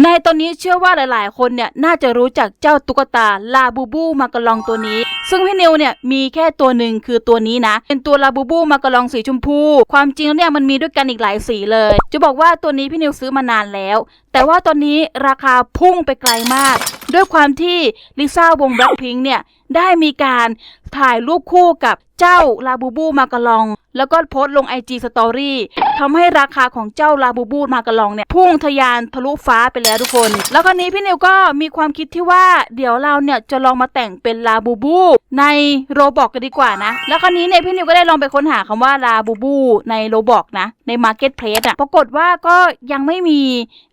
ในตอนนี้เชื่อว่าหลาย ๆ คนเนี่ยน่าจะรู้จักเจ้าตุ๊กตาลาบูบูมากระลองตัวนี้ ซึ่งพี่นิวเนี่ยมีแค่ตัวหนึ่งคือตัวนี้นะ เป็นตัวลาบูบูมากระลองสีชมพู ความจริงแล้วเนี่ยมันมีด้วยกันอีกหลายสีเลย จะบอกว่าตัวนี้พี่นิวซื้อมานานแล้ว แต่ว่าตอนนี้ราคาพุ่งไปไกลมาก ด้วยความที่ลิซ่าวงแบล็คพิงค์เนี่ย ได้มีการถ่ายรูปคู่กับเจ้าลาบูบูมากระลอง แล้วก็โพสต์ลง IG Story ทำให้ราคาของเจ้าลาบูบูมากระลองเนี่ยพุ่งทะยานทะลุฟ้าไปแล้วทุกคน แล้วคราวนี้พี่นิวก็มีความคิดที่ว่าเดี๋ยวเราเนี่ยจะลองมาแต่งเป็นลาบูบูในโรบอกกันดีกว่านะ แล้วคราวนี้เนี่ยพี่นิวก็ได้ลองไปค้นหาคำว่าลาบูบูในโรบอกนะ ใน Marketplace อะปรากฏว่าก็ยังไม่มี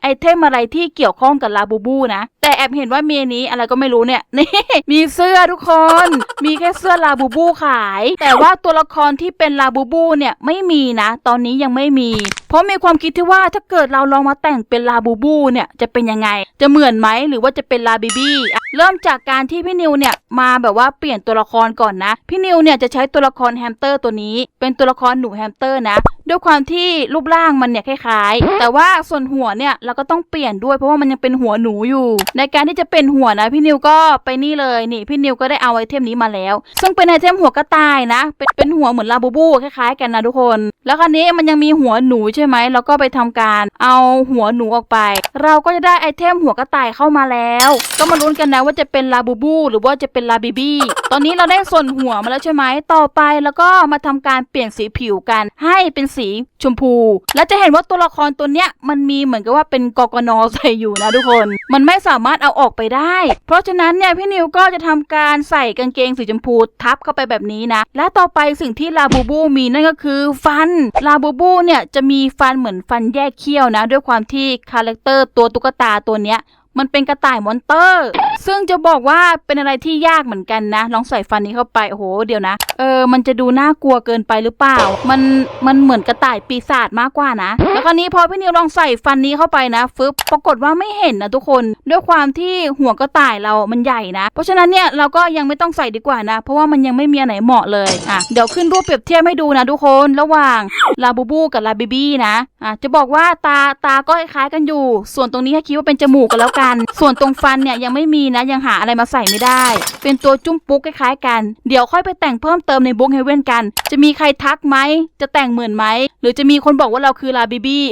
ไอเทมอะไรที่เกี่ยวข้องกับลาบูบูนะ แต่แอบเห็นว่าเมีอันนี้อะไรก็ไม่รู้เนี่ยนี่มีเสื้อทุกคนมีแค่เสื้อลาบูบูขาย แต่ว่าตัวละครที่เป็นลาบูบูเนี่ยไม่มีนะ ตอนนี้ยังไม่มี เพราะมีความคิดที่ว่าถ้าเกิดเราลองมาแต่งเป็นลาบูบูเนี่ยจะเป็นยังไง จะเหมือนไหมหรือว่าจะเป็นลาบิบี้เริ่มจากการที่พี่นิวเนี่ยมาแบบว่าเปลี่ยนตัวละครก่อนนะ พี่นิวเนี่ยจะใช้ตัวละครแฮมสเตอร์ตัวนี้ เป็นตัวละครหนูแฮมสเตอร์นะ ด้วยความที่รูปร่างมันเนี่ยคล้ายๆ แต่ว่าส่วนหัวเนี่ยเราก็ต้องเปลี่ยนด้วยเพราะว่ามันยังเป็นหัวหนูอยู่ ในการที่จะเป็นหัวนะพี่นิวก็ไปนี่เลยนี่พี่นิวก็ได้เอาไอเทมนี้มาแล้ว ซึ่งเป็นไอเทมหัวกระต่ายนะ เป็นเป็นหัวเหมือนลาบูบูคล้ายๆ กันนะทุกคน แล้วคราวนี้มันยังมีหัวหนูใช่ไหมเราก็ไปทำการเอาหัวหนูออกไป เราก็จะได้ไอเทมหัวกระต่ายเข้ามาแล้ว ก็มาลุ้นกันนะว่าจะเป็นลาบูบูหรือว่าจะเป็นลาบิบี้ตอนนี้เราได้ส่วนหัวมาแล้วใช่ไหมต่อไปแล้วก็มาทำการเปลี่ยนสีผิวกันให้เป็นสีชมพู และจะเห็นว่าตัวละครตัวเนี้ยมันมีเหมือนกับว่าเป็นกกนใส่อยู่นะทุกคน มันไม่สามารถเอาออกไปได้ เพราะฉะนั้นเนี่ยพี่นิวก็จะทำการใส่กางเกงสีชมพูทับเข้าไปแบบนี้นะ และต่อไปสิ่งที่ลาบูบูมีนั่นก็คือฟัน ลาบูบูเนี่ยจะมีฟันเหมือนฟันแยกเขี้ยวนะ ด้วยความที่คาแรคเตอร์ตัวตุ๊กตาตัวเนี้ยมันเป็นกระต่ายมอนเตอร์ ซึ่งจะบอกว่าเป็นอะไรที่ยากเหมือนกันนะ ลองใส่ฟันนี้เข้าไป โอ้โห เดี๋ยวนะ เออ มันจะดูน่ากลัวเกินไปหรือเปล่า มัน มันเหมือนกระต่ายปีศาจมากกว่านะ แล้วคราวนี้พอพี่นิวลองใส่ฟันนี้เข้าไปนะฟึบปรากฏว่าไม่เห็นนะทุกคน ด้วยความที่หัวกระต่ายเรามันใหญ่นะ เพราะฉะนั้นเนี่ยเราก็ยังไม่ต้องใส่ดีกว่านะ เพราะว่ามันยังไม่มีอันไหนเหมาะเลยอะเดี๋ยวขึ้นรูปเปรียบเทียบให้ดูนะทุกคน ระหว่างลาบูบูกับลาบิบี้นะอะจะบอกว่าตาตาก็คล้ายกันอยู่ ส่วนตรงนี้ให้คิดว่าเป็นจมูกกันแล้วกัน ส่วนตรงฟันเนี่ยยังไม่มีนะยังหาอะไรมาใส่ไม่ได้ เป็นตัวจุ้มปุ๊กคล้ายๆกัน เดี๋ยวค่อยไปแต่งเพิ่มเติมในบุ๊กเฮเว่นกัน จะมีใครทักไหม จะแต่งเหมือนไหม หรือจะมีคนบอกว่าเราคือลาบิบี้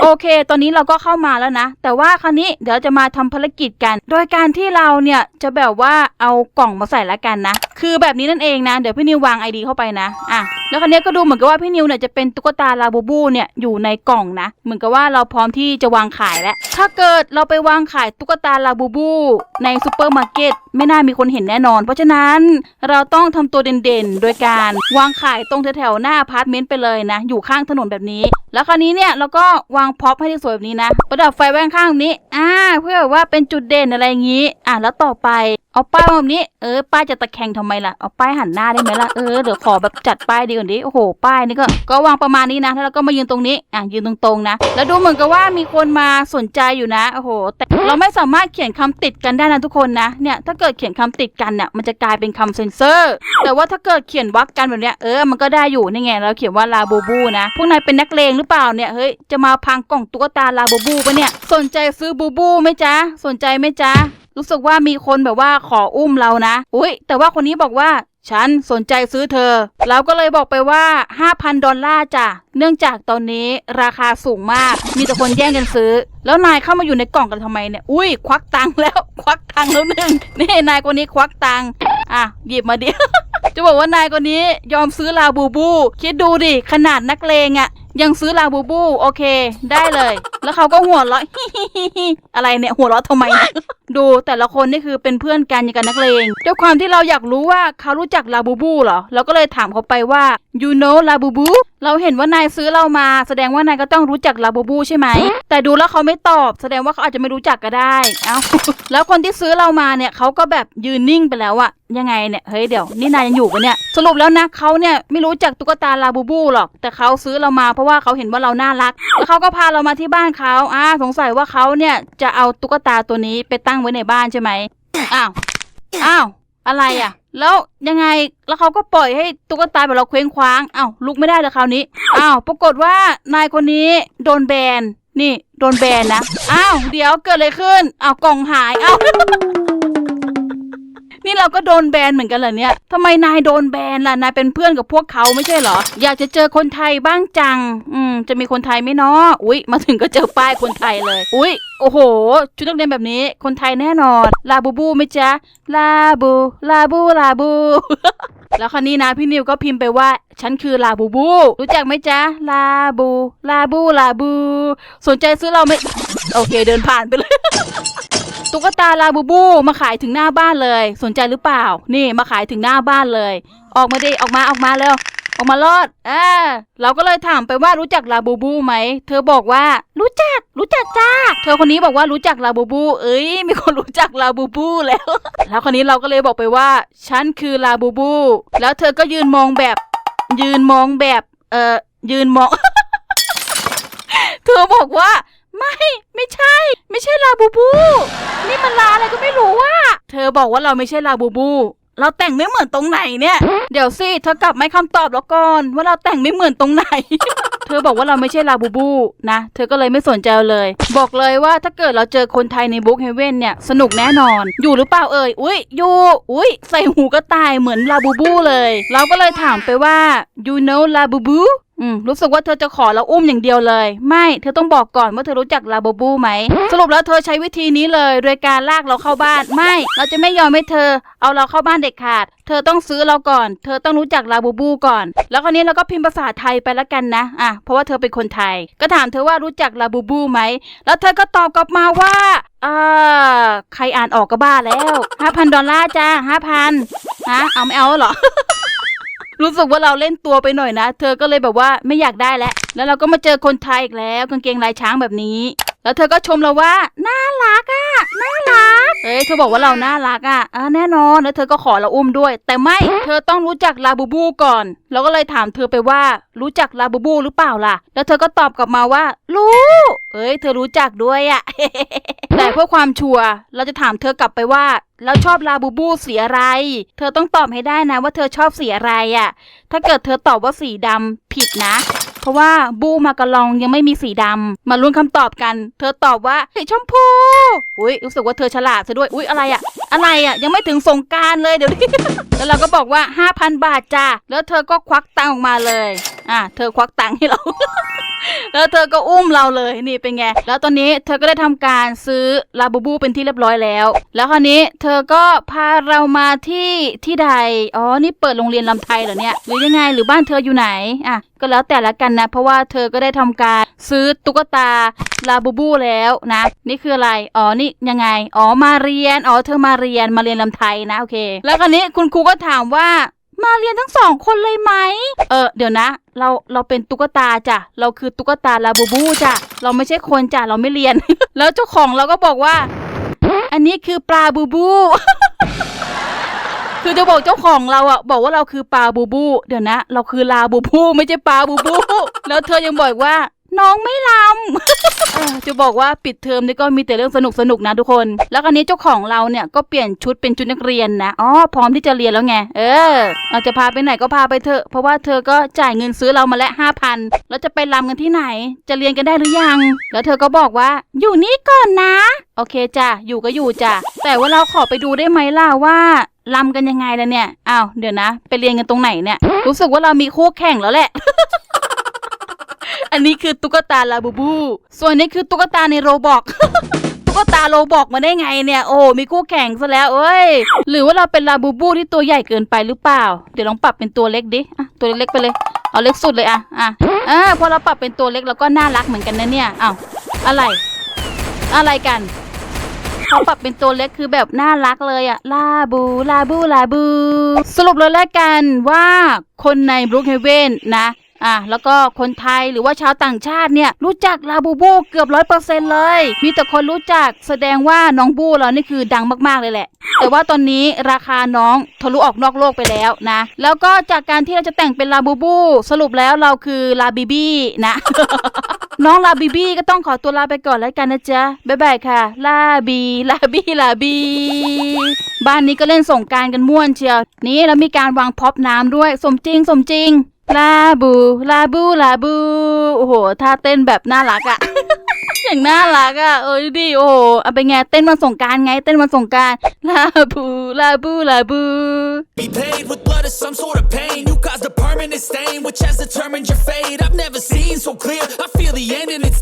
โอเค ตอนนี้เราก็เข้ามาแล้วนะ แต่ว่าคราวนี้เดี๋ยวจะมาทำภารกิจกัน โดยการที่เราเนี่ยจะแบบว่าเอากล่องมาใส่ละกันนะ คือแบบนี้นั่นเองนะ เดี๋ยวพี่นิววางไอดีเข้าไปนะ อะ แล้วคราวนี้ก็ดูเหมือนกับว่าพี่นิวเนี่ยจะเป็นตุ๊กตาลาบูบูเนี่ยอยู่ในกล่องนะ เหมือนกับว่าเราพร้อมที่จะวางขายแล้ว ถ้าเกิดเราไปวางขายตุ๊กตาลาบูบูในซูเปอร์มาร์เก็ตไม่น่ามีคนเห็นแน่นอน เพราะฉะนั้นเราต้องทำตัวเด่นๆ โดยการวางขายตรงแถวๆหน้าอพาร์ตเมนต์ไปเลยนะ อยู่ข้างถนนแบบนี้ แล้วคราวนี้เนี่ยเราก็วางพ็อปให้ได้สวยแบบนี้นะประดับไฟไว้ข้างแบบนี้อ่าเพื่อว่าเป็นจุดเด่นอะไรอย่างนี้ อะแล้วต่อไปเอาป้ายมาแบบนี้เออป้ายจะตะแคงทำไมล่ะเอาป้ายหันหน้าได้ไหมล่ะเออเดี๋ยวขอแบบจัดป้ายดีกว่านี้โอ้โหป้ายนี่ก็ก็วางประมาณนี้นะแล้วเราก็มายืนตรงนี้อะยืนตรงๆนะ แล้วดูเหมือนกับว่ามีคนมาสนใจอยู่นะโอ้โหแต่เราไม่สามารถเขียนคำติดกันได้นะทุกคนนะเนี่ยถ้าเกิดเขียนคำติดกันเนี่ยมันจะกลายเป็นคำเซนเซอร์ แต่ว่าถ้าเกิดเขียนวรรคกันแบบเนี้ยเออมันก็ได้อยู่นี่ไงเราเขียนว่าลาบูบูนะพวกนายเป็นนักเลงหรือเปล่าเนี่ยเฮ้ยจะมาพังกล่องตุ๊กตาลาบูบูปะเนี่ย สนใจซื้อบูบูไหมจ๊ะสนใจไหมจ๊ะรู้สึกว่ามีคนแบบว่าขออุ้มเรานะอุ้ยแต่ว่าคนนี้บอกว่าฉันสนใจซื้อเธอ เราก็เลยบอกไปว่า 5,000 ดอลลาร์จ้ะ เนื่องจากตอนนี้ราคาสูงมาก มีแต่คนแย่งกันซื้อ แล้วนายเข้ามาอยู่ในกล่องกันทำไมเนี่ย อุ้ย ควักตังแล้ว ควักตังแล้วหนึ่งนี่นายคนนี้ควักตังอะ หยิบมาเดิจะบอกว่านายคนนี้ยอมซื้อลาบูบู คิดดูดิ ขนาดนักเลงอะ่ะ ยังซื้อลาบูบู โอเค ได้เลย แล้วเขาก็หัวเราะ อะไรเนี่ย หัวเราะทำไมเนี่ยดูแต่ละคนนี่คือเป็นเพื่อนกันอย่างกับนักเลงด้วยความที่เราอยากรู้ว่าเขารู้จักลาบูบูเหรอเราก็เลยถามเขาไปว่า you know ลาบูบูเราเห็นว่านายซื้อเรามา แสดงว่านายก็ต้องรู้จักลาบูบูใช่ไหม แต่ดูแล้วเขาไม่ตอบ แสดงว่าเขาอาจจะไม่รู้จักก็ได้ เอ้า แล้วคนที่ซื้อเรามาเนี่ยเขาก็แบบยืนนิ่งไปแล้วอะยังไงเนี่ย เฮ้ยเดี๋ยวนี่นายยังอยู่ปะเนี่ย สรุปแล้วนะเขาเนี่ยไม่รู้จักตุ๊กตาลาบูบูหรอก แต่เขาซื้อเรามาเพราะว่าเขาเห็นว่าเราน่ารัก แล้วเขาก็พาเรามาที่บ้านเขาอ่าสงสัยว่าเขาเนี่ยจะเอาตุ๊กตาตัวนี้ไปตั้งไว้ในบ้านใช่ไหมอ้าว อ้าว อะไรอะ แล้วยังไงแล้วเขาก็ปล่อยให้ตุ๊กตาแบบเราเคว้งคว้างอ้าวลุกไม่ได้เลยคราวนี้อ้าวปรากฏว่านายคนนี้โดนแบนนี่โดนแบนนะอ้าวเดี๋ยวเกิดอะไรขึ้นอ้าวกล่องหายอ้าว นี่เราก็โดนแบนเหมือนกันเหรอเนี่ยทำไมนายโดนแบนล่ะ นายเป็นเพื่อนกับพวกเขาไม่ใช่เหรอ อยากจะเจอคนไทยบ้างจัง อืม จะมีคนไทยไหมเนาะอุ๊ย มาถึงก็เจอป้ายคนไทยเลย อุ๊ย โอ้โห ชุดนักเรียนแบบนี้ คนไทยแน่นอน ลาบูบูไหมจ๊ะ ลาบู ลาบู ลาบู แล้วคราวนี้นะพี่นิวก็พิมพ์ไปว่าฉันคือลาบูบู รู้จักไหมจ๊ะ ลาบู ลาบู ลาบู สนใจซื้อเราไหม โอเคเดินผ่านไปเลย ตุ๊กตาลาบูบูมาขายถึงหน้าบ้านเลย สนใจหรือเปล่า นี่มาขายถึงหน้าบ้านเลย ออกมาดิออกมาออกมาเร็วออกมารอดอ่าเราก็เลยถามไปว่ารู้จักลาบูบูไหม เธอบอกว่า รู้จัก รู้จักจ้า เธอคนนี้บอกว่ารู้จักลาบูบู เอ้ย มีคนรู้จักลาบูบูแล้ว แล้วคนนี้เราก็เลยบอกไปว่า ฉันคือลาบูบู แล้วเธอก็ยืนมองแบบ ยืนมองแบบ เอ่อ ยืนมอง เธอบอกว่า ไม่ ไม่ใช่ ไม่ใช่ลาบูบู นี่มันลาอะไรก็ไม่รู้ว่า เธอบอกว่าเราไม่ใช่ลาบูบู เราแต่งไม่เหมือนตรงไหนเนี่ย เดี๋ยวสิเธอกลับไม่คำตอบแล้วก่อนว่าเราแต่งไม่เหมือนตรงไหน เธอบอกว่าเราไม่ใช่ลาบูบูนะ เธอก็เลยไม่สนใจเลย บอกเลยว่าถ้าเกิดเราเจอคนไทยในบุ๊กเฮเว่นเนี่ยสนุกแน่นอน อยู่หรือเปล่าเอ่ย อุ้ยอยู่อุ้ยใส่หูก็ตายเหมือนลาบูบูเลย เราก็เลยถามไปว่า you know ลาบูบู อืมรู้สึกว่าเธอจะขอเราอุ้มอย่างเดียวเลย ไม่เธอต้องบอกก่อนว่าเธอรู้จักลาบูบูไหม สรุปแล้วเธอใช้วิธีนี้เลย โดยการลากเราเข้าบ้าน ไม่ เราจะไม่ยอมให้เธอ เอาเราเข้าบ้านเด็ดขาด เธอต้องซื้อเราก่อน เธอต้องรู้จักลาบูบูก่อน แล้วคราวนี้เราก็พิมพ์ภาษาไทยไปแล้วกันนะอะเพราะว่าเธอเป็นคนไทย ก็ถามเธอว่ารู้จักลาบูบูไหม แล้วเธอก็ตอบกลับมาว่าอ่าใครอ่านออกก็บ้าแล้วห้าพันดอลลาร์จ้าห้าพันฮะเอาไม่เอาเหรอ รู้สึกว่าเราเล่นตัวไปหน่อยนะ เธอก็เลยแบบว่าไม่อยากได้แล้ว แล้วเราก็มาเจอคนไทยอีกแล้วกางเกงลายช้างแบบนี้ แล้วเธอก็ชมเราว่า น่ารักอะ น่ารัก ย เธอบอกว่าเราน่ารักอะอ่าแน่นอนแล้วเธอก็ขอเราอุ้มด้วย แต่ไม่ เธอต้องรู้จักลาบูบูก่อนเราก็เลยถามเธอไปว่า รู้จักลาบูบูหรือเปล่าล่ะ แล้วเธอก็ตอบกลับมาว่า รู้ เอ้ย เธอรู้จักด้วยอะ แต่เพื่อความชัวร์ เราจะถามเธอกลับไปว่าแล้วชอบลาบูบูสีอะไร เธอต้องตอบให้ได้นะว่าเธอชอบสีอะไรอะ ถ้าเกิดเธอตอบว่าสีดำผิดนะเพราะว่าบูมากะลองยังไม่มีสีดำมาลุ้นคำตอบกัน เธอตอบว่าสีชมพู อุ้ยรู้สึกว่าเธอฉลาดซะด้วย อุ้ยอะไรอะ่ะอะไรอะ่ะ ยังไม่ถึงสงการเลยเดี๋ยวนี้แล้วเราก็บอกว่า 5,000 บาทจ้าแล้วเธอก็ควักตังออกมาเลย อะเธอควักตังให้เราแล้วเธอก็อุ้มเราเลยนี่เป็นไง แล้วตอนนี้เธอก็ได้ทำการซื้อลาบูบูเป็นที่เรียบร้อยแล้ว แล้วคราวนี้เธอก็พาเรามาที่ที่ใด อ๋อ นี่เปิดโรงเรียนลำไทยเหรอเนี่ย หรือยังไง หรือบ้านเธออยู่ไหน อะ ก็แล้วแต่ละกันนะ เพราะว่าเธอก็ได้ทำการซื้อตุ๊กตาลาบูบูแล้วนะ นี่คืออะไร อ๋อ นี่ยังไง อ๋อ มาเรียน อ๋อ เธอมาเรียนมาเรียนลำไทยนะโอเค แล้วคราวนี้คุณครูก็ถามว่ามาเรียนทั้งสองคนเลยไหม เออเดี๋ยวนะ เราเราเป็นตุ๊กตาจ้ะ เราคือตุ๊กตาลาบูบูจ้ะ เราไม่ใช่คนจ้ะ เราไม่เรียน แล้วเจ้าของเราก็บอกว่า อันนี้คือปลาบูบู คือจะบอกเจ้าของเราอะบอกว่าเราคือปลาบูบู เดี๋ยวนะ เราคือลาบูบู ไม่ใช่ปลาบูบู แล้วเธอยังบอกว่า น้องไม่ลำ เออจะบอกว่าปิดเทอมนี่ก็มีแต่เรื่องสนุกสนุกนะทุกคน แล้วคราวนี้เจ้าของเราเนี่ยก็เปลี่ยนชุดเป็นชุดนักเรียนนะ อ๋อ พร้อมที่จะเรียนแล้วไง เออเราจะพาไปไหนก็พาไปเถอะ เพราะว่าเธอก็จ่ายเงินซื้อเรามาแล้วห้าพันแล้วจะไปรำกันที่ไหน จะเรียนกันได้หรือยัง แล้วเธอก็บอกว่า อยู่นี่ก่อนนะ โอเคจ้ะ อยู่ก็อยู่จ้ะ แต่ว่าเราขอไปดูได้ไหมล่ะว่าลำกันยังไงล่ะเนี่ย อ้าว เดี๋ยวนะ ไปเรียนกันตรงไหนเนี่ย รู้สึกว่าเรามีคู่แข่งแล้วแหละ อันนี้คือตุ๊กตาลาบูบู ส่วนนี้คือตุ๊กตาในโรบอกตุ๊กตาโรบอกมาได้ไงเนี่ย โอ้ มีคู่แข่งซะแล้วเอ้ย หรือว่าเราเป็นลาบูบูที่ตัวใหญ่เกินไปหรือเปล่า เดี๋ยวลองปรับเป็นตัวเล็กดิอะตัวเล็กๆไปเลย เอาเล็กสุดเลยอะ อะอ่าพอเราปรับเป็นตัวเล็กเราก็น่ารักเหมือนกันนะเนี่ยอ้าวอะไร อะไรกันเขาปรับเป็นตัวเล็กคือแบบน่ารักเลยอะลาบู ลาบู ลาบู สรุปเลยแล้วกันว่าคนในบรูคเฮเวนนะ อะแล้วก็คนไทยหรือว่าชาวต่างชาติเนี่ยรู้จักลาบูบูเกือบร้อยเปอร์เซ็นเลย มีแต่คนรู้จักแสดงว่าน้องบูเรานี่คือดังมากๆเลยแหละ แต่ว่าตอนนี้ราคาน้องทะลุออกนอกโลกไปแล้วนะ แล้วก็จากการที่เราจะแต่งเป็นลาบูบู สรุปแล้วเราคือลาบีบี้นะ น้องลาบีบี้ก็ต้องขอตัวลาไปก่อนแล้วกันนะจ๊ะบ๊ายบายค่ะ ลาบีลาบีลาบีบ้านนี้ก็เล่นสงการกันม่วนเชียว นี่แล้วมีการวางพ็อปน้ำด้วย สมจริงสมจริง ลาบูลาบูลาบู โอ้โหท่าเต้นแบบน่ารักอะ อย่างน่ารักอะเอ้ยดิโอ้เอาไปไงเต้นวันสงการไงเต้นวันสงการลาบูลาบูลาบู Be paid with blood or some sort of pain. You caused a permanent stain, which has determined your fate. I've never seen so clear. I feel the end and in